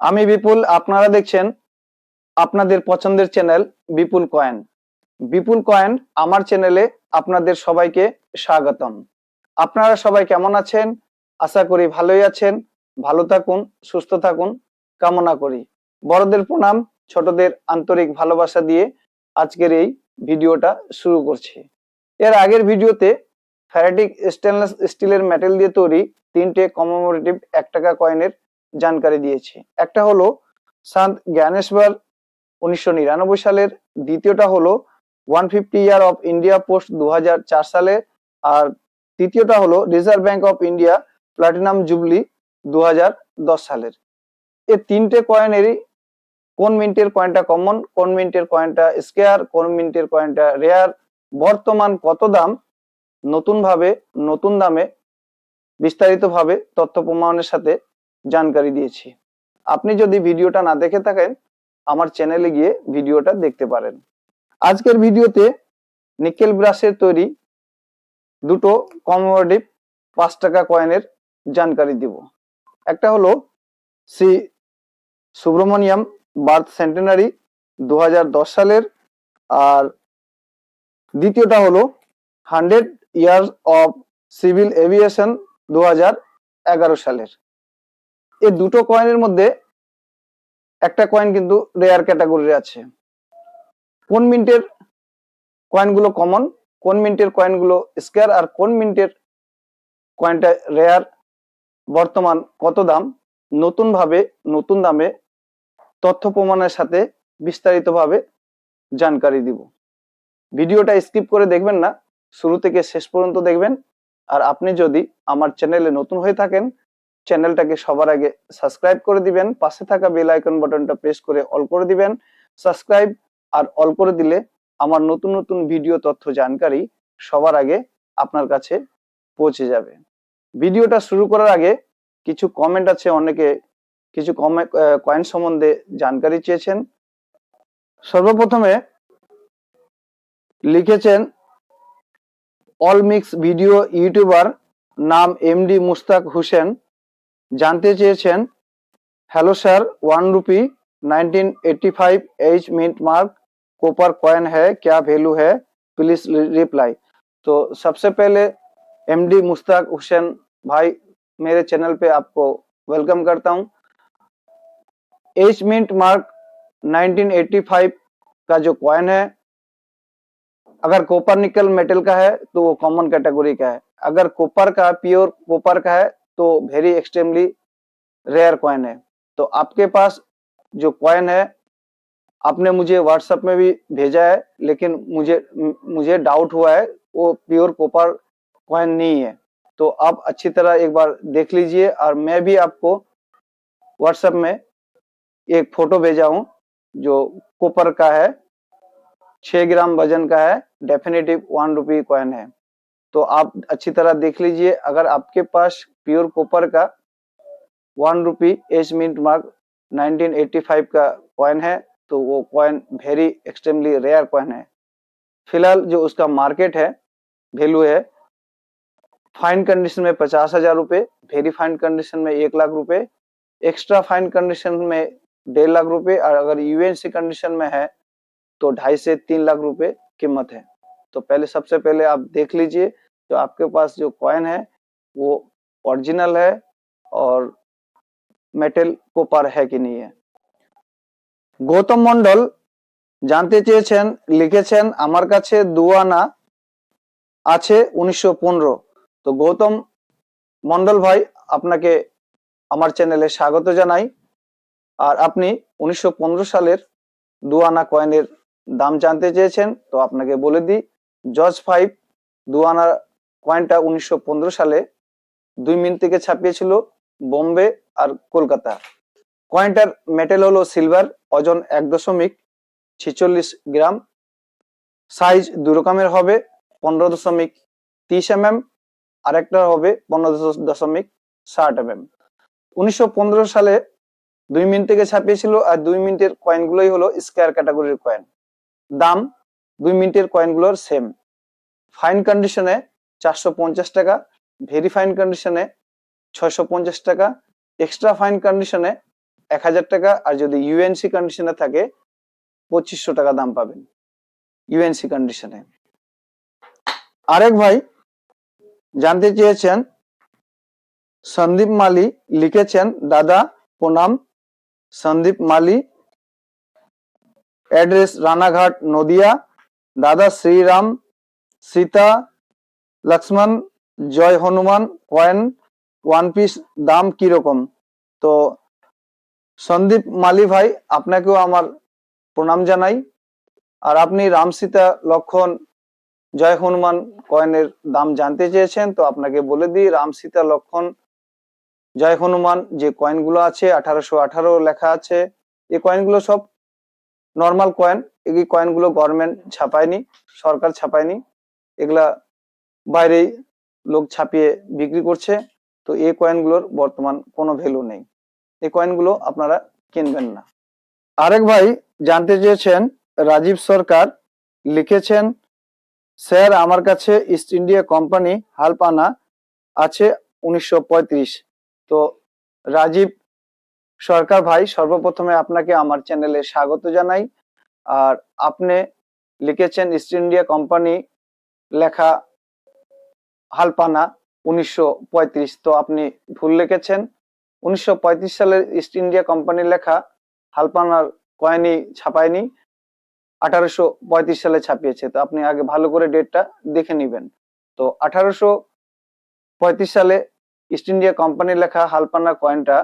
আমি বিপুল, আপনারা দেখছেন আপনাদের পছন্দের channel Bipul coin. Bipul coin, আমার চ্যানেলে আপনাদের সবাইকে স্বাগতম। আপনারা সবাই কেমন আছেন? আশা করি ভালোই আছেন। ভালো থাকুন, সুস্থ থাকুন, কামনা করি। বড়দের প্রণাম, ছোটদের আন্তরিক ভালোবাসা দিয়ে আজকের এই ভিডিওটা শুরু করছি। এর আগের ভিডিওতে ফ্যারাটিক স্টেনলেস স্টিলের মেটেল দিয়ে তৈরি তিনটে কমেমোরেটিভ এক টাকা কয়েনের জানকারি দিয়েছি। একটা হলো সান্ত জ্ঞানেশ্বর উনিশশো নিরানব্বই সালের, দ্বিতীয়টা হলো one fifty year of India post দু সালে, আর তৃতীয়টা হলো Reserve Bank of India platinum jubilee দু সালের। এই তিনটে কয়েনেরই কোন মিনিটের কয়েনটা কমন, কোন মিনিটের কয়েনটা স্কেয়ার, কোন মিনিটের কয়েনটা রেয়ার, বর্তমান কত দাম নতুন ভাবে নতুন দামে বিস্তারিত ভাবে তথ্য প্রমাণের সাথে জানকারি দিয়েছি। আপনি যদি ভিডিওটা না দেখে থাকেন, আমার চ্যানেলে গিয়ে ভিডিওটা দেখতে পারেন। আজকের ভিডিওতে নিকেল ব্রাশের তৈরি দুটো কমোডিভ পাঁচ টাকা কয়েনের জানকারি দিব। একটা হলো শ্রী সুব্রমণিয়াম বার্থ সেন্টেনারি দু হাজার দশ সালের, আর দ্বিতীয়টা হলো hundred years of civil aviation দু হাজার এগারো সালের। এই দুটো কয়েনের মধ্যে একটা কয়েন কিন্তু রেয়ার ক্যাটাগরির আছে। কোন মিনিটের কয়েনগুলো কমন কোন মিনিটের কয়েনগুলো স্কোয়ার আর কোন মিনিটের কয়েনটা রেয়ার বর্তমান কত দাম, নতুনভাবে, নতুন দামে তথ্য প্রমাণের সাথে বিস্তারিতভাবে জানকারি দিব। ভিডিওটা স্কিপ করে দেখবেন না, শুরু থেকে শেষ পর্যন্ত দেখবেন। আর আপনি যদি আমার চ্যানেলে নতুন হয়ে থাকেন চ্যানেলটাকে সবার আগে সাবস্ক্রাইব করে দিবেন, পাশে থাকা বেল আইকন বাটনটা প্রেস করে অল করে দিবেন। সাবস্ক্রাইব আর অল করে দিলে আমার নতুন নতুন ভিডিও তথ্য জানকারি সবার আগে আপনার কাছে পৌঁছে যাবে। ভিডিওটা শুরু করার আগে কিছু কমেন্ট আছে, অনেকে কিছু কয়েন সম্বন্ধে জানকারি চেয়েছেন। সর্বপ্রথমে লিখেছেন অল মিক্স ভিডিও ইউটিউবার নাম এমডি মুস্তাক হোসেন। জানতে চেয়েছেন hello sir one rupee 1985 H mint mark copper coin है क्या वैल्यू है प्लीज रिप्लाई तो सबसे पहले एमडी मुस्ताक हुसैन भाई मेरे चैनल पे आपको वेलकम करता हूं एच मिनट मार्क 1985 का जो कॉइन है अगर कॉपर निकल मेटल का है तो वो कॉमन कैटेगरी का है अगर कॉपर का प्योर कॉपर का है तो वेरी एक्सट्रीमली रेयर कॉइन है। तो आपके पास जो कॉइन है, आपने मुझे व्हाट्सएप में भी भेजा है, लेकिन मुझे मुझे डाउट हुआ है, वो प्योर कॉपर कॉइन नहीं है। तो आप अच्छी तरह एक बार देख लीजिए, और मैं भी आपको व्हाट्सएप में एक फ़ोटो भेजा हूँ, जो कॉपर का है, छह ग्राम वज़न का है डेफिनेटिव वन रुपी कॉइन है। तो आप अच्छी तरह देख लीजिए, अगर आपके पास प्योर कॉपर का one rupee H mint mark 1985 का कॉइन है तो वो coin very extremely rare coin है। फ़िलहाल जो उसका मार्केट है वैल्यू है फाइन कंडीशन में पचास हज़ार रुपये वेरी फाइन कंडीशन में एक लाख रुपए एक्स्ट्रा फाइन कंडीशन में डेढ़ लाख रुपए, और अगर यूएनसी कंडीशन में है तो ढाई से तीन लाख रुपए कीमत है। तो पहले, सबसे पहले आप देख लीजिए जो आपके पास जो कॉइन है वो ओरिजिनल है और মেটেল কোপার है कि नहीं है গৌতম মন্ডল জানতে চেয়েছেন লিখেছেন আমার কাছে দুয়ানা আছে উনিশশো তো গৌতম মন্ডল ভাই আপনাকে আমার চ্যানেলে স্বাগত জানাই আর আপনি উনিশশো সালের দুয়ানা কয়েনের দাম জানতে চেয়েছেন তো আপনাকে বলে দিই জর্জ ফাইভ দুয়ানা কয়েনটা উনিশশো পনেরো সালে দুই মিনিট থেকে ছাপিয়েছিল বোম্বে আর কলকাতা। কয়েনটার মেটেল হলো সিলভার ওজন এক দশমিক ছেচল্লিশ গ্রাম। সাইজ দু রকমের হবে, পনেরো দশমিক তিরিশ এম এম আর একটা হবে পনেরো দশমিক ষাট এম এম উনিশশো পনেরো সালে দুই মিনিট থেকে ছাপিয়েছিল আর দুই মিনিটের কয়েনগুলোই হলো স্কোয়ার ক্যাটাগরির কয়েন দাম, দুই মিনিটের কয়েনগুলোর সেম ফাইন কন্ডিশনে চারশো পঞ্চাশ টাকা ভেরি ফাইন কন্ডিশনে ছয়শো পঞ্চাশ টাকা এক্সট্রা ফাইন কন্ডিশনে এক হাজার টাকা, আর যদি ইউএনসি কন্ডিশনে থাকে, পঁচিশশো টাকা দাম পাবেন ইউএনসি কন্ডিশনে আরেক ভাই জানতে চেয়েছেন, সন্দীপ মালি লিখেছেন, দাদা, প্রণাম, সন্দীপ মালি অ্যাড্রেস রানাঘাট নদিয়া, দাদা শ্রীরাম, সীতা লক্ষ্মণ, জয় হনুমান কয়েন ওয়ান পিস দাম কীরকম তো সন্দীপ মালি ভাই, আপনাকেও আমার প্রণাম জানাই। আর আপনি রাম সীতা লক্ষণ জয় হনুমান কয়েনের দাম জানতে চেয়েছেন, তো আপনাকে বলে দিই রাম সীতা লক্ষণ জয় হনুমান যে কয়েনগুলো আছে, আঠারোশো আঠারো লেখা আছে এই কয়েনগুলো সব নর্মাল কয়েন এই কয়েনগুলো গভর্নমেন্ট ছাপায়নি, সরকার ছাপায়নি, এগুলা বাইরেই লোক ছাপিয়ে বিক্রি করছে। তো এই কয়েনগুলোর বর্তমান কোনো ভ্যালু নেই। এই কয়েনগুলো আপনারা কিনবেন না। আরেক ভাই জানতে চেয়েছেন, রাজীব সরকার লিখেছেন, স্যার, আমার কাছে ইস্ট ইন্ডিয়া কোম্পানি হালপানা আছে উনিশশো পঁয়ত্রিশ। তো রাজীব সরকার ভাই, সর্বপ্রথমে আপনাকে আমার চ্যানেলে স্বাগত জানাই। আর আপনি লিখেছেন ইস্ট ইন্ডিয়া কোম্পানি লেখা হালপানা উনিশশো পঁয়ত্রিশ। তো আপনি ভুল লিখেছেন। উনিশশো সালের ইস্ট ইন্ডিয়া কোম্পানির লেখা হালপানার কয়েনই ছাপায়নি, আঠারোশো পঁয়ত্রিশ সালে ছাপিয়েছে। তো আপনি আগে ভালো করে ডেটটা দেখে নেবেন। তো আঠারোশো পঁয়ত্রিশ সালে ইস্ট ইন্ডিয়া কোম্পানির লেখা হালপানা কয়েনটা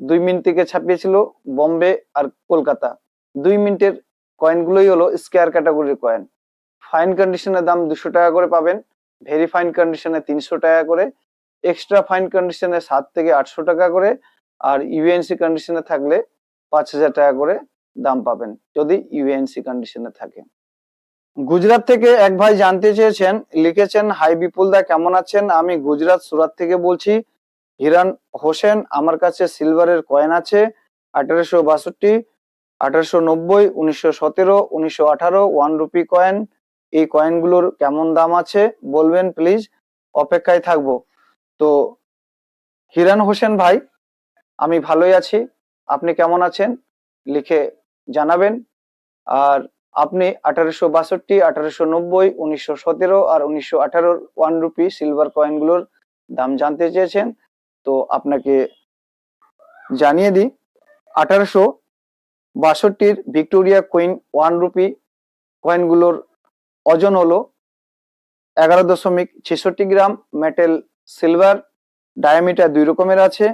দুই মিনিট থেকে ছাপিয়েছিল বম্বে আর কলকাতা। দুই মিনিটের কয়েনগুলোই হলো স্কেয়ার ক্যাটাগরির কয়েন। ফাইন কন্ডিশনের দাম দুশো টাকা করে পাবেন। ভেরি ফাইন কন্ডিশনে তিনশো টাকা করে এক্সট্রা ফাইন কন্ডিশনে সাত থেকে আটশো টাকা করে, আর ইউএনসি কন্ডিশনে থাকলে পাঁচ হাজার টাকা করে দাম পাবেন, যদি ইউএনসি কন্ডিশনে থাকে। গুজরাট থেকে এক ভাই জানতে চেয়েছেন, লিখেছেন, হাই বিপুল দা, কেমন আছেন? আমি গুজরাট সুরাত থেকে বলছি, হিরান হোসেন, আমার কাছে সিলভারের কয়েন আছে, আঠারোশো বাষট্টি, আঠারোশো নব্বই, উনিশশো সতেরো, উনিশশো আঠারো, ওয়ান রুপি কয়েন এই কয়েনগুলোর কেমন দাম আছে বলবেন প্লিজ অপেক্ষায় থাকব। তো, হিরান হোসেন ভাই, আমি ভালোই আছি। আপনি কেমন আছেন? লিখে জানাবেন। আর আপনি আঠারোশো বাষট্টি, আঠারোশো নব্বই, উনিশশো সতেরো আর উনিশশো আঠারোর ওয়ান রুপি সিলভার কয়েনগুলোর দাম জানতে চেয়েছেন। তো, আপনাকে জানিয়ে দিই, আঠারোশো বাষট্টির ভিক্টোরিয়া কুইন ওয়ান রুপি কয়েনগুলোর ওজন হলো এগারো দশমিক ছেষট্টি গ্রাম মেটেল সিলভার ডায়ামিটার দুই রকমের আছে,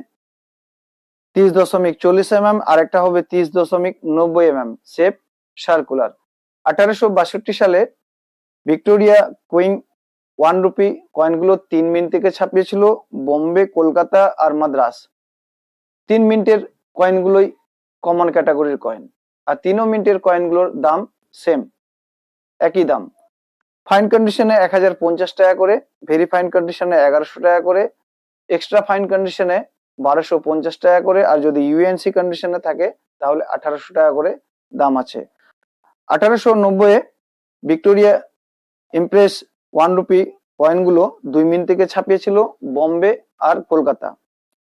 তিরিশ দশমিক চল্লিশ এম এম আর একটা হবে তিরিশ দশমিক নব্বই এম এম শেপ সার্কুলার আঠারোশো বাষট্টি সালে ভিক্টোরিয়া কুইন ওয়ান রুপি কয়েনগুলো তিন মিনিট থেকে ছাপিয়েছিল বোম্বে, কলকাতা আর মাদ্রাস। তিন মিনিটের কয়েনগুলোই কমন ক্যাটাগরির কয়েন আর তিনও মিনিটের কয়েনগুলোর দাম সেম একই দাম। ফাইন কন্ডিশনে এক হাজার পঞ্চাশ টাকা করে ভেরি ফাইন কন্ডিশনে এগারোশো টাকা করে এক্সট্রা ফাইন কন্ডিশনে বারোশো পঞ্চাশ টাকা করে, আর যদি ইউএনসি কন্ডিশনে থাকে, তাহলে আঠারোশো টাকা করে দাম আছে। আঠারোশো নব্বই ভিক্টোরিয়া ইমপ্রেস ওয়ান রুপি কয়েনগুলো দুই মিনিট থেকে ছাপিয়েছিল বম্বে আর কলকাতা।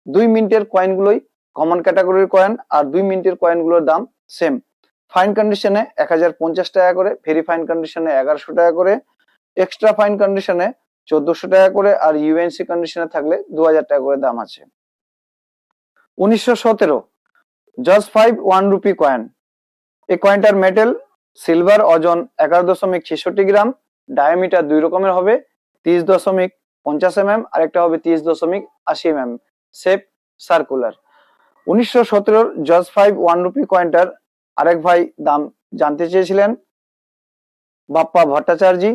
দুই মিনিটের কয়েনগুলোই কমন ক্যাটাগরির কয়েন আর দুই মিনিটের কয়েনগুলোর দাম সেম ফাইন কন্ডিশনে এক হাজার পঞ্চাশ টাকা করে ভেরি ফাইন কন্ডিশনে এগারোশো টাকা করে এক্সট্রা ফাইন কন্ডিশনে চোদ্দশো টাকা করে আর ইউএনসি কন্ডিশনে থাকলে দু হাজার টাকা করে দাম আছে। উনিশশো সতেরো just five one rupee coin এই কয়েনটার মেটেল সিলভার ওজন এগারো দশমিক ছেষট্টি গ্রাম ডায়ামিটার দুই রকমের হবে, তিরিশ দশমিক পঞ্চাশ এম এম আর একটা হবে তিরিশ দশমিক আশি এম এম শেপ সার্কুলার উনিশশো সতেরোর জজ ফাইভ ওয়ান রুপি কয়েনটার আরেক ভাই দাম জানতে চেয়েছিলেন। বাপ্পা ভট্টাচার্যি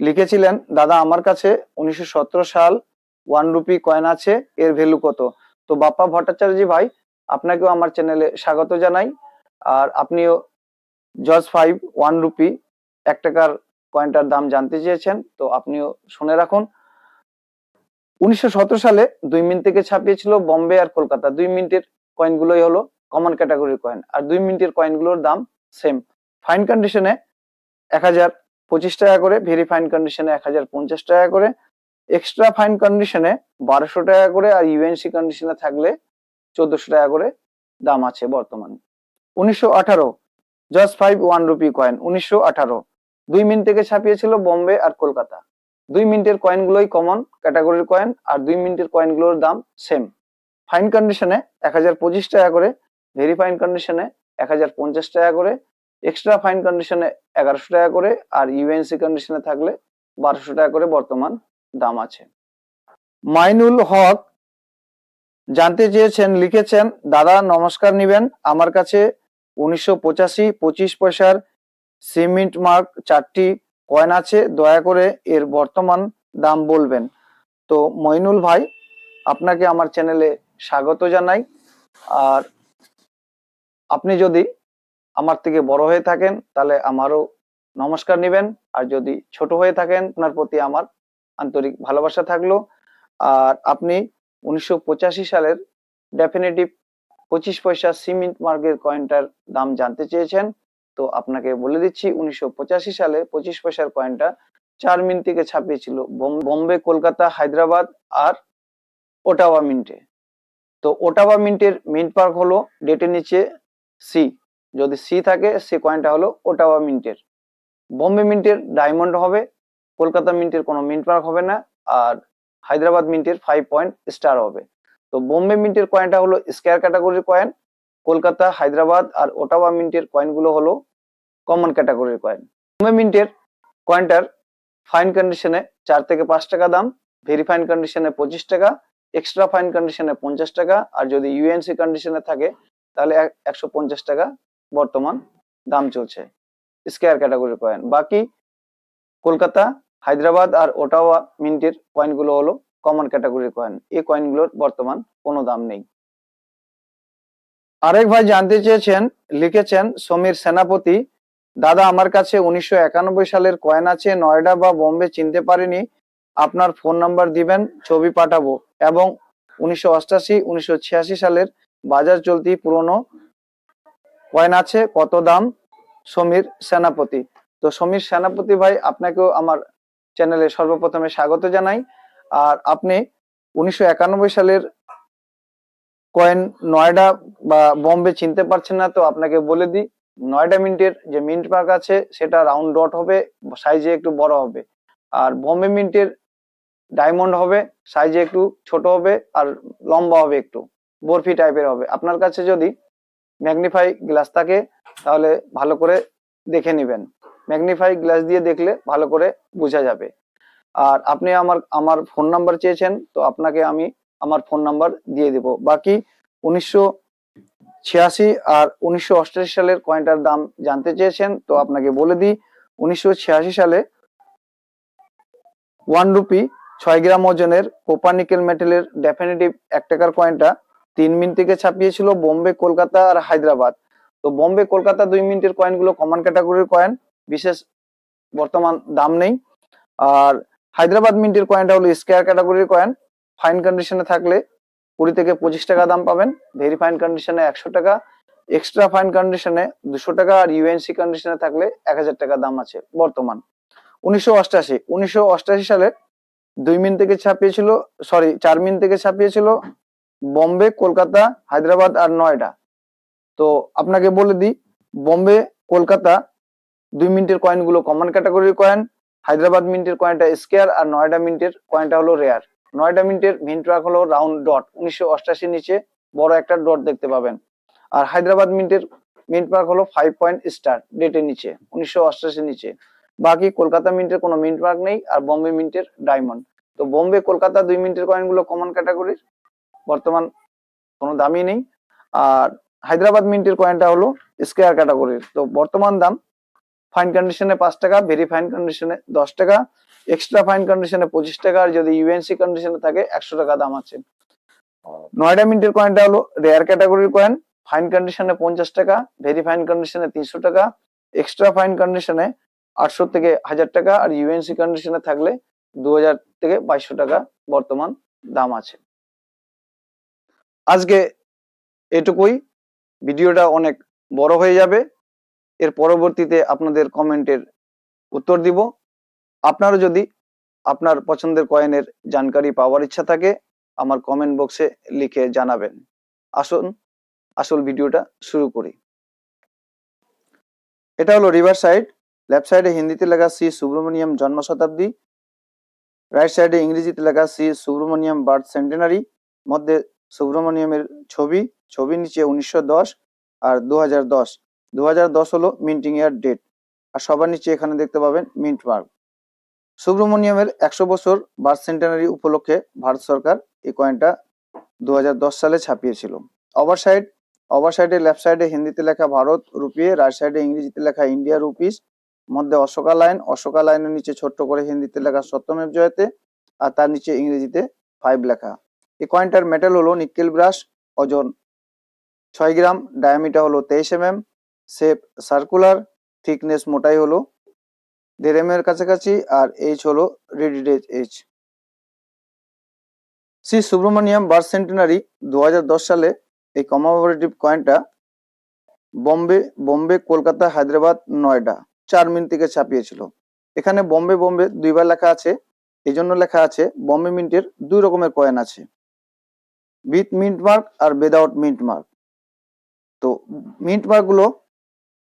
লিখেছিলেন, দাদা, আমার কাছে উনিশশো সতেরো সাল ওয়ান রুপি কয়েন আছে, এর ভ্যালু কত? তো বাপ্পা ভট্টাচার্য ভাই, আপনাকেও আমার চ্যানেলে স্বাগত জানাই। আর আপনিও জজ ফাইভ ওয়ান রুপি এক টাকার কয়েনটার দাম জানতে চেয়েছেন, তো আপনিও শুনে রাখুন। উনিশশো সতেরো সালে দুই মিনিট থেকে ছাপিয়েছিল বম্বে আর কলকাতা। দুই মিনিটের কয়েনগুলোই হলো। কমন ক্যাটাগরির কয়েন আর দুই মিনিটের কয়েনগুলোর দাম সেম ফাইন কন্ডিশনে এক হাজার পঁচিশ টাকা করে ভেরি ফাইন কন্ডিশনে এক হাজার পঞ্চাশ টাকা করে এক্সট্রা ফাইন কন্ডিশনে বারোশো টাকা করে, আর ইউএনসি কন্ডিশনে থাকলে চোদ্দশো টাকা করে দাম আছে বর্তমান। উনিশশো আঠারো just five one rupee coin উনিশশো আঠারো। দুই মিনিট থেকে ছাপিয়েছিল বোম্বে আর কলকাতা। দুই মিনিটের কয়েনগুলোই কমন ক্যাটাগরির কয়েন আর দুই মিনিটের কয়েনগুলোর দাম সেম ফাইন কন্ডিশনে এক হাজার পঁচিশ টাকা করে ভেরি ফাইন কন্ডিশনে এক হাজার পঞ্চাশ টাকা করে এক্সট্রা ফাইন কন্ডিশনে এগারোশো টাকা করে আর ইউএনসি কন্ডিশনে থাকলে বারোশো টাকা করে বর্তমান দাম আছে। মাইনুল হক জানতে চেয়েছেন, লিখেছেন, দাদা, নমস্কার নিবেন। আমার কাছে উনিশশো পঁচাশি পঁচিশ পয়সার সিমেন্ট মার্ক চারটি কয়েন আছে, দয়া করে এর বর্তমান দাম বলবেন। তো মইনুল ভাই, আপনাকে আমার চ্যানেলে স্বাগত জানাই। আর আপনি যদি আমার থেকে বড় হয়ে থাকেন, তাহলে আমারও নমস্কার নেবেন। আর যদি ছোট হয়ে থাকেন, আপনার প্রতি আমার আন্তরিক ভালোবাসা থাকল। আর আপনি উনিশশো পঁচাশি সালের ডেফিনেটিভ পঁচিশ পয়সা সিমেন্ট মার্গের কয়েনটার দাম জানতে চেয়েছেন, তো আপনাকে বলে দিচ্ছি, উনিশশো পঁচাশি সালে পঁচিশ পয়সার কয়েনটা চার মিনিট থেকে ছাপিয়েছিল বোম- বোম্বে, কলকাতা, হায়দ্রাবাদ আর ওটাওয়া মিন্টে তো ওটাওয়া মিন্টের মিন্ট পার্ক হলো ডেটের নিচে সি যদি সি থাকে সে কয়েনটা হলো ওটাওয়া মিন্টের বোম্বে মিন্টের ডায়মন্ড হবে, কলকাতা মিন্টের কোনো মিন্ট মার্ক হবে না, আর হায়দ্রাবাদ মিন্টের ফাইভ পয়েন্ট স্টার হবে। তো বোম্বে মিন্টের কয়েনটা হলো স্কোয়ার ক্যাটাগরির কয়েন কলকাতা, হায়দ্রাবাদ, আর ওটাওয়া মিন্টের কয়েনগুলো হলো কমন ক্যাটাগরির কয়েন বোম্বে মিন্টের কয়েনটার ফাইন কন্ডিশনে চার থেকে পাঁচ টাকা দাম ভেরি ফাইন কন্ডিশনে পঁচিশ টাকা এক্সট্রা ফাইন কন্ডিশনে পঞ্চাশ টাকা, আর যদি ইউএনসি কন্ডিশনে থাকে তাহলে একশো পঞ্চাশ টাকা বর্তমান দাম চলছে। স্কোয়ার ক্যাটাগরির কয়েন বাকি কলকাতা, হায়দ্রাবাদ আর ওটাওয়া মিন্টের কয়েনগুলো হলো কমন ক্যাটাগরির কয়েন এই কয়েনগুলোর বর্তমান কোনো দাম নেই। আরেক ভাই জানতে চেয়েছেন, লিখেছেন, সমীর সেনাপতি, দাদা, আমার কাছে উনিশশো একানব্বই সালের কয়েন আছে, নয়ডা বা বোম্বে চিনতে পারিনি। আপনার ফোন নাম্বার দিবেন, ছবি পাঠাবো। এবং উনিশশো অষ্টাশি সালের বাজার চলতি পুরনো কয়েন আছে, কত দাম? সমীর সেনাপতি। তো সমীর সেনাপতি ভাই, আপনাকেও আমার চ্যানেলে সর্বপ্রথমে স্বাগত জানাই। আর আপনি উনিশশো একানব্বই সালের কয়েন নয়ডা বা বম্বে চিনতে পারছেন না, তো আপনাকে বলে দিই, নয়ডা মিন্টের যে মিন্ট মার্ক আছে, সেটা রাউন্ড ডট হবে, সাইজে একটু বড় হবে। আর বোম্বে মিন্টের ডায়মন্ড হবে, সাইজে একটু ছোট হবে, আর লম্বা হবে একটু। বরফি টাইপের হবে। আপনার কাছে যদি ম্যাগনিফাই গ্লাস থাকে, তাহলে ভালো করে দেখে নেবেন। ম্যাগনিফাই গ্লাস দিয়ে দেখলে ভালো করে বোঝা যাবে। আর আপনি আমার আমার ফোন নাম্বার চেয়েছেন, তো আপনাকে আমি আমার ফোন নাম্বার দিয়ে দেব। বাকি উনিশশো ছিয়াশি আর উনিশশো সালের কয়েনটার দাম জানতে চেয়েছেন, তো আপনাকে বলে দিই, উনিশশো ছিয়াশি সালে ওয়ান রুপি ছয় গ্রাম ওজনের কোপার নিকেল মেটেলের ডেফিনেটিভ এক টাকার কয়েনটা তিন মিনিট থেকে ছাপিয়েছিল বোম্বে, কলকাতা আর হায়দ্রাবাদ। তো বোম্বে, কলকাতা দুই মিনিটের কয়েনগুলো কমন ক্যাটাগরির কয়েন বিশেষ বর্তমান দাম নেই। আর হায়দ্রাবাদ মিন্টের কয়েনটা হলো স্কোয়ার ক্যাটাগরির কয়েন ফাইন কন্ডিশনে থাকলে কুড়ি থেকে পঁচিশ টাকা দাম পাবেন। ভেরি ফাইন কন্ডিশনে একশো টাকা এক্সট্রা ফাইন কন্ডিশনে দুশো টাকা আর ইউএনসি কন্ডিশনে থাকলে এক হাজার টাকা দাম আছে বর্তমান। উনিশশো অষ্টাশি উনিশশো অষ্টাশি সালে দুই মিনিট থেকে ছাপিয়েছিল সরি চার মিন থেকে ছাপিয়েছিল বোম্বে, কলকাতা, হায়দ্রাবাদ আর নয়ডা। তো আপনাকে বলে দিই, বম্বে, কলকাতা দুই মিনিটের কয়েনগুলো কমন ক্যাটাগরির কয়েন হায়দ্রাবাদ মিন্টের কয়েনটা স্কেয়ার আর নয়ডা মিন্টের কয়েনটা হলো রেয়ার নয়ডা মিন্টের মিন্ট ট্রাক হলো রাউন্ড ডট উনিশশো অষ্টাশির নিচে বড় একটা ডট দেখতে পাবেন। আর হায়দ্রাবাদ মিন্টের মিন্ট মার্ক হলো ফাইভ পয়েন্ট স্টার ডেটের নিচে, উনিশশো অষ্টাশির নিচে। বাকি কলকাতা মিন্টের কোনো মিন্ট মার্ক নেই, আর বোম্বে মিন্টের ডায়মন্ড তো বোম্বে, কলকাতা দুই মিনিটের কয়েনগুলো কমন ক্যাটাগরির বর্তমান কোনো দামই নেই। আর হায়দ্রাবাদ মিন্টের কয়েনটা হলো স্কোয়ার ক্যাটাগরির তো বর্তমান দাম ফাইন কন্ডিশনে পাঁচ টাকা ভেরি ফাইন কন্ডিশনে দশ টাকা এক্সট্রা ফাইন কন্ডিশনে পঁচিশ টাকা, আর যদি ইউএনসি কন্ডিশনে থাকে একশো টাকা দাম আছে। নয়ডা মিন্টের কয়েনটা হলো রেয়ার ক্যাটাগরির কয়েন ফাইন কন্ডিশনে পঞ্চাশ টাকা ভেরি ফাইন কন্ডিশনে তিনশো টাকা এক্সট্রা ফাইন কন্ডিশনে আটশো থেকে হাজার টাকা, আর ইউএনসি কন্ডিশনে থাকলে দু হাজার থেকে বাইশশো টাকা বর্তমান দাম আছে। আজকে এটুকুই। ভিডিওটা অনেক বড় হয়ে যাবে। এর পরবর্তীতে আপনাদের কমেন্টের উত্তর দিব। আপনারও যদি আপনার পছন্দের কয়েনের জানকারি পাওয়ার ইচ্ছা থাকে, আমার কমেন্ট বক্সে লিখে জানাবেন। আসুন, আসল ভিডিওটা শুরু করি। এটা হলো রিভার সাইড। লেফট সাইডে হিন্দিতে লেখা শ্রী সুব্রমণিয়াম জন্ম শতাব্দী। রাইট সাইডে ইংরেজিতে লেখা শ্রী সুব্রমণিয়াম বার্থ সেন্টেনারি। মধ্যে সুব্রমণিয়ামের ছবি ছবির নিচে উনিশশো দশ আর দু হাজার দশ। দু হাজার দশ হলো মিন্টিং ইয়ার ডেট আর সবার নিচে এখানে দেখতে পাবেন মিন্ট মার্ক সুব্রমণিয়ামের একশো বছর বার্থ সেন্টেনারি উপলক্ষে ভারত সরকার এই কয়েনটা দু হাজার দশ সালে ছাপিয়েছিল। ওভার সাইড ওভার সাইডে লেফট সাইডে হিন্দিতে লেখা ভারত রুপিয়ে রাইট সাইডে ইংরেজিতে লেখা ইন্ডিয়া রুপিস মধ্যে অশোকা লাইন অশোকা লাইনের নিচে ছোট্ট করে হিন্দিতে লেখা সত্যমেব জয়তে আর তার নিচে ইংরেজিতে ফাইভ লেখা। এই কয়েনটার মেটাল হলো নিকেল ব্রাশ ওজন ছয় গ্রাম ডায়ামিটার হলো তেইশ M M shape circular thickness মোটাই হলো দেড় এম এর কাছাকাছি, আর এইচ হলো reeded edge edge Shri Subramaniam birth centenary দু হাজার দশ সালে এই কমামোরেটিভ কয়েনটা বম্বে বম্বে কলকাতা হায়দ্রাবাদ নয়ডা চার মিনিট থেকে ছাপিয়েছিল। এখানে বম্বে বম্বে দুইবার লেখা আছে এই জন্য লেখা আছে বম্বে মিন্টের দুই রকমের কয়েন আছে। উইথ মিন্ট মার্ক আর উইদাউট মিন্ট মার্ক তো মিন্ট মার্কগুলো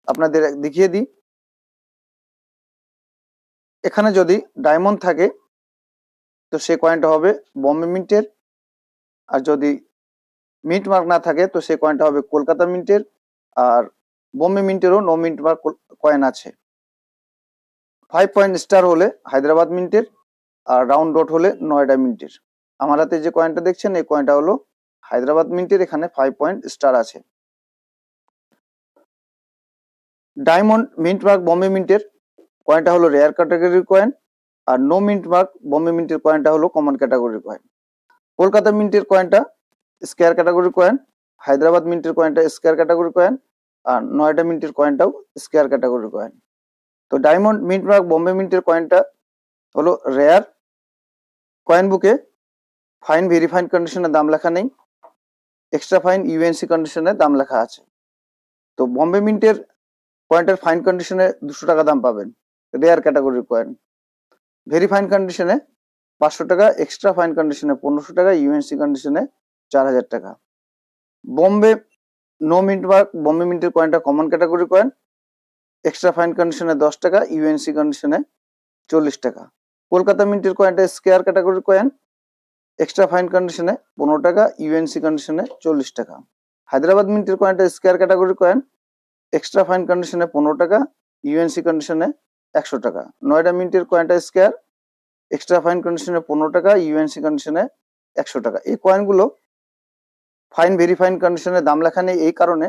আপনাদের দেখিয়ে দিই। এখানে যদি ডায়মন্ড থাকে, তো সে কয়েনটা হবে বম্বে মিন্টের আর যদি মিন্ট মার্ক না থাকে, তো সে কয়েনটা হবে কলকাতা মিন্টের আর বোম্বে মিন্টেরও নো মিন্ট মার্ক কয়েন আছে। ফাইভ পয়েন্ট স্টার হলে হায়দ্রাবাদ মিন্টের আর রাউন্ড ডট হলে নয়ডা মিন্টের আমার হাতে যে কয়েনটা দেখছেন, এই কয়েনটা হলো হায়দ্রাবাদ মিন্টের এখানে ফাইভ পয়েন্ট স্টার আছে। ডায়মন্ড মিন্ট মার্ক বম্বে মিন্টের কয়েনটা হলো রেয়ার ক্যাটাগরির কয়েন আর নো মিন্ট মার্ক বম্বে মিন্টের কয়েনটা হলো কমন ক্যাটাগরির কয়েন কলকাতা মিন্টের কয়েনটা স্কোয়ার ক্যাটাগরির কয়েন হায়দ্রাবাদ মিন্টের কয়েনটা স্কোয়ার ক্যাটাগরির কয়েন আর নয়ডা মিন্টের কয়েনটাও স্কোয়ার ক্যাটাগরির কয়েন তো ডায়মন্ড মিন্ট মার্ক বম্বে মিন্টের কয়েনটা হলো রেয়ার কয়েন বুকে ফাইন ভেরিফাইন কন্ডিশনের দাম লেখা নেই। এক্সট্রা ফাইন ইউএনসি কন্ডিশনে দাম লেখা আছে। তো বম্বে মিন্টের কয়েনটার ফাইন কন্ডিশনে দুশো টাকা দাম পাবেন রেয়ার ক্যাটাগরির কয়েন ভেরি ফাইন কন্ডিশনে পাঁচশো টাকা এক্সট্রা ফাইন কন্ডিশনে পনেরোশো টাকা ইউএনসি কন্ডিশনে চার হাজার টাকা। বম্বে নো মিন্ট বা বম্বে মিন্টের কয়েনটা common category coin extra fine কন্ডিশনে দশ টাকা ইউএনসি কন্ডিশনে চল্লিশ টাকা। কলকাতা মিন্টের কয়েনটা স্কেয়ার ক্যাটাগরির কয়েন এক্সট্রা ফাইন কন্ডিশনে পনেরো টাকা ইউএনসি কন্ডিশনে চল্লিশ টাকা। হায়দ্রাবাদ মিন্টের কয়েনটা স্কোয়ার ক্যাটাগরির কয়েন এক্সট্রা ফাইন কন্ডিশনে পনেরো টাকা ইউএনসি কন্ডিশনে একশো টাকা। নয়ডা মিন্টের কয়েনটা স্কেয়ার এক্সট্রা ফাইন কন্ডিশনে পনেরো টাকা ইউএনসি কন্ডিশনে একশো টাকা। এই কয়েনগুলো ফাইন ভেরি ফাইন কন্ডিশনে দাম লেখা নেই এই কারণে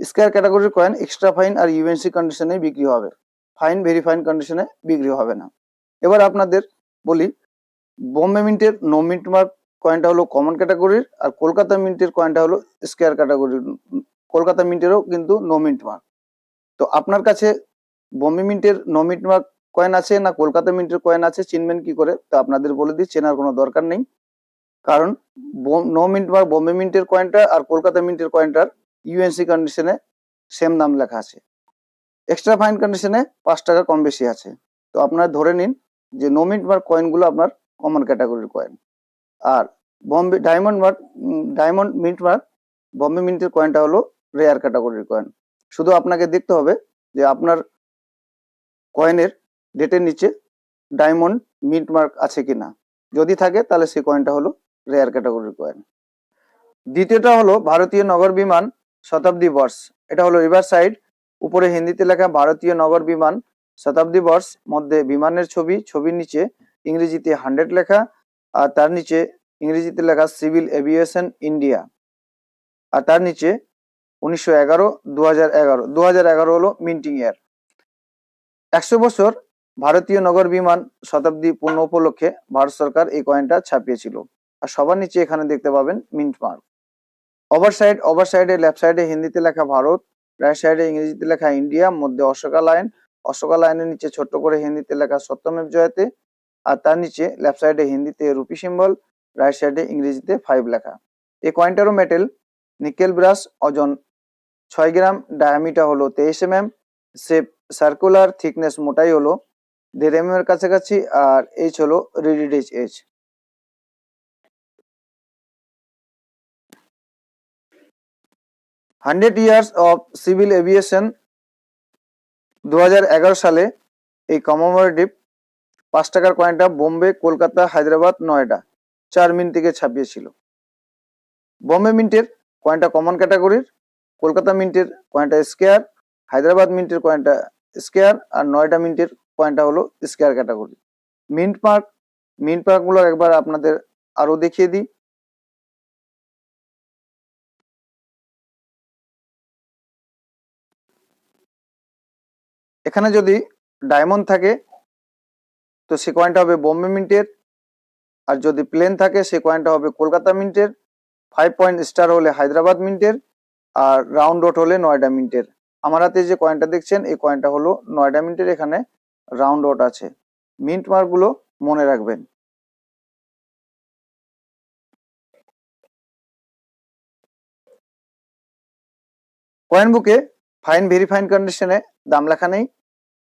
স্কোয়ার ক্যাটাগরির কয়েন এক্সট্রা ফাইন আর ইউএনসি কন্ডিশনে বিক্রি হবে। ফাইন ভেরি ফাইন কন্ডিশনে বিক্রি হবে না। এবার আপনাদের বলি বোম্বে মিন্টের নো মিন্ট মার্ক কয়েনটা হলো কমন ক্যাটাগরির আর কলকাতা মিন্টের কয়েনটা হলো স্কোয়ার ক্যাটাগরির কলকাতা মিন্টেরও কিন্তু নো মিন্ট মার্ক তো আপনার কাছে বোম্বে মিন্টের নো মিন্ট মার্ক কয়েন আছে না কলকাতা মিন্টের কয়েন আছে, চিনবেন কি করে, তো আপনাদের বলে দিই, চেনার কোনো দরকার নেই। কারণ নো মিন্ট মার্ক বোম্বে মিন্টের কয়েনটা আর কলকাতা মিন্টের কয়েনটার ইউএনসি কন্ডিশনে সেম দাম লেখা আছে। এক্সট্রা ফাইন কন্ডিশনে পাঁচ টাকা কম বেশি আছে। তো আপনার ধরে নিন যে নো মিন্ট মার্ক কয়েনগুলো আপনার কমন ক্যাটাগরির কয়েন আর Bombay diamond mark diamond mint mark Bombay মিন্টের কয়েনটা হলো রেয়ার ক্যাটাগরির কয়েন শুধু আপনাকে দেখতে হবে যে আপনার কয়েনের ডেটের নিচে ডায়মন্ড মিন্ট মার্ক আছে কিনা। যদি থাকে, তাহলে সেই কয়েনটা হলো রেয়ার ক্যাটাগরির কয়েন দ্বিতীয়টা হলো ভারতীয় নগর বিমান শতাব্দী বর্ষ। এটা হলো রিভার সাইড উপরে হিন্দিতে লেখা ভারতীয় নগর বিমান শতাব্দী বর্ষ, মধ্যে বিমানের ছবি, ছবির নিচে ইংরেজিতে হান্ড্রেড লেখা, আর তার নিচে ইংরেজিতে লেখা সিভিল এভিয়েশন ইন্ডিয়া। আর তার নিচে উনিশশো এগারো দু হাজার এগারো দু হাজার এগারো হলো মিন্টিং ইয়ার। একশো বছর ভারতীয় নগর বিমান শতাব্দী পূর্ণ উপলক্ষে ভারত সরকার এই কয়েনটা ছাপিয়েছিল। আর সবার নিচে এখানে দেখতে পাবেন mint mark. Over side, over সাইডে, লেফট সাইডে হিন্দিতে লেখা ভারত, রাইট সাইডে ইংরেজিতে লেখা ইন্ডিয়া, মধ্যে অশোকা লাইন, অশোকা লাইনের নিচে ছোট্ট করে হিন্দিতে লেখা সত্যমেব জয়তে আর তার নিচে লেফট সাইডে হিন্দিতে রুপি সিম্বল রাইট সাইডে ইংরেজিতে ফাইভ লেখা। এই কয়েনটারও মেটেল নিকেল ব্রাশ ওজন ছয় গ্রাম ডায়ামিটার হলো তেইশ M M shape circular thickness মোটাই হলো দেড় এম এর কাছাকাছি, আর এইচ হলো reeded edge edge hundred years of civil aviation দু হাজার এগারো সালে এই কমেমোরেটিভ পাঁচ টাকার কয়েনটা বোম্বে, কলকাতা, হায়দ্রাবাদ নয়ডা, চার মিনিট থেকে ছাপিয়েছিল বোম্বে মিন্টের কয়েনটা কমন ক্যাটাগরির কলকাতা মিন্টের কয়েনটা স্কেয়ার হায়দ্রাবাদ মিন্টের কয়েনটা স্কেয়ার আর নয়ডা মিন্টের কয়েনটা হলো square category mint park, mint মার্কগুলো একবার আপনাদের আরও দেখিয়ে দিই। এখানে যদি ডায়মন্ড থাকে তো সে কয়েনটা হবে বোম্বে মিন্টের। আর যদি প্লেন থাকে, সে কয়েনটা হবে কলকাতা মিন্টের। ফাইভ পয়েন্ট স্টার হলে হায়দ্রাবাদ মিন্টের। আর রাউন্ড ডট হলে নয়ডা মিন্টের। আমার হাতে যে কয়েনটা দেখছেন, এই কয়েনটা হলো নয়ডা মিন্টের এখানে রাউন্ড ডট আছে। মিন্ট মার্কগুলো মনে রাখবেন। কয়েন বুকে ফাইন ভেরিফাইন কন্ডিশনে দাম লেখা নেই।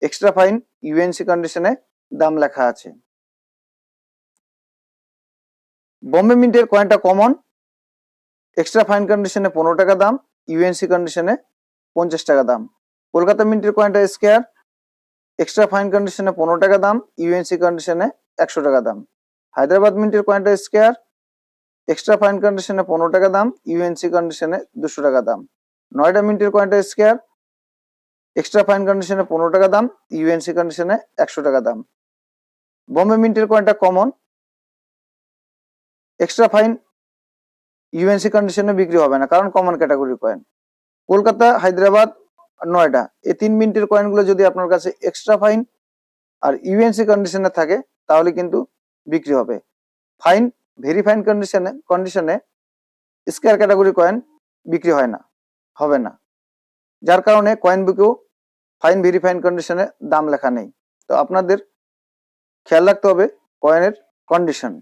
এক্সট্রা ফাইন ইউএনসি কন্ডিশনে দাম লেখা আছে। বোম্বে মিন্টের কয়েনটা কমন এক্সট্রা ফাইন কন্ডিশনে পনেরো টাকা দাম ইউএনসি কন্ডিশনে পঞ্চাশ টাকা দাম। কলকাতা মিন্টের কয়েনটা স্কেয়ার এক্সট্রা ফাইন কন্ডিশনে পনেরো টাকা দাম ইউএনসি কন্ডিশনে একশো টাকা দাম। হায়দ্রাবাদ মিন্টের কয়েনটা স্কেয়ার এক্সট্রা ফাইন কন্ডিশনে পনেরো টাকা দাম ইউএনসি কন্ডিশনে দুশো টাকা দাম। নয়ডা মিন্টের কয়েনটা স্কেয়ার এক্সট্রা ফাইন কন্ডিশনে পনেরো টাকা দাম ইউএনসি কন্ডিশনে একশো টাকা দাম। বোম্বে মিন্টের কয়েনটা কমন এক্সট্রা ফাইন ইউএনসি কন্ডিশনে বিক্রি হবে না, কারণ কমন ক্যাটাগরির কয়েন কলকাতা, হায়দ্রাবাদ, নয়ডা, এই তিন মিনিটের কয়েনগুলো যদি আপনার কাছে এক্সট্রা ফাইন আর ইউএনসি কন্ডিশনে থাকে, তাহলে কিন্তু বিক্রি হবে। ফাইন ভেরি ফাইন কন্ডিশনে কন্ডিশনে স্কোয়ার ক্যাটাগরি কয়েন বিক্রি হয় না, হবে না। যার কারণে কয়েন বুকেও ফাইন ভেরি ফাইন কন্ডিশনে দাম লেখা নেই। তো আপনাদের খেয়াল রাখতে হবে কয়েনের কন্ডিশন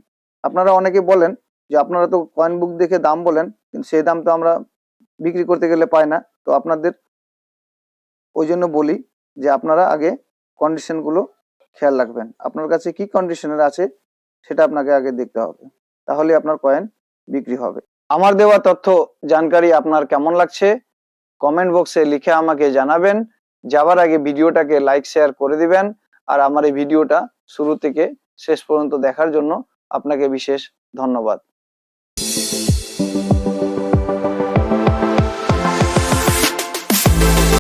আপনারা অনেকে বলেন যে আপনারা তো কয়েন বুক দেখে দাম বলেন, কিন্তু সেই দাম তো আমরা বিক্রি করতে গেলে পাই না। তো আপনাদের ওই জন্য বলি যে আপনারা আগে কন্ডিশনগুলো খেয়াল রাখবেন। আপনার কাছে কি কন্ডিশনের আছে সেটা আপনাকে আগে দেখতে হবে। তাহলে আপনার কয়েন বিক্রি হবে। আমার দেওয়া তথ্য জানকারি আপনার কেমন লাগছে? কমেন্ট বক্সে লিখে আমাকে জানাবেন। যাবার আগে ভিডিওটাকে লাইক শেয়ার করে দিবেন। আর আমার এই ভিডিওটা শুরু থেকে শেষ পর্যন্ত দেখার জন্য আপনাকে বিশেষ ধন্যবাদ।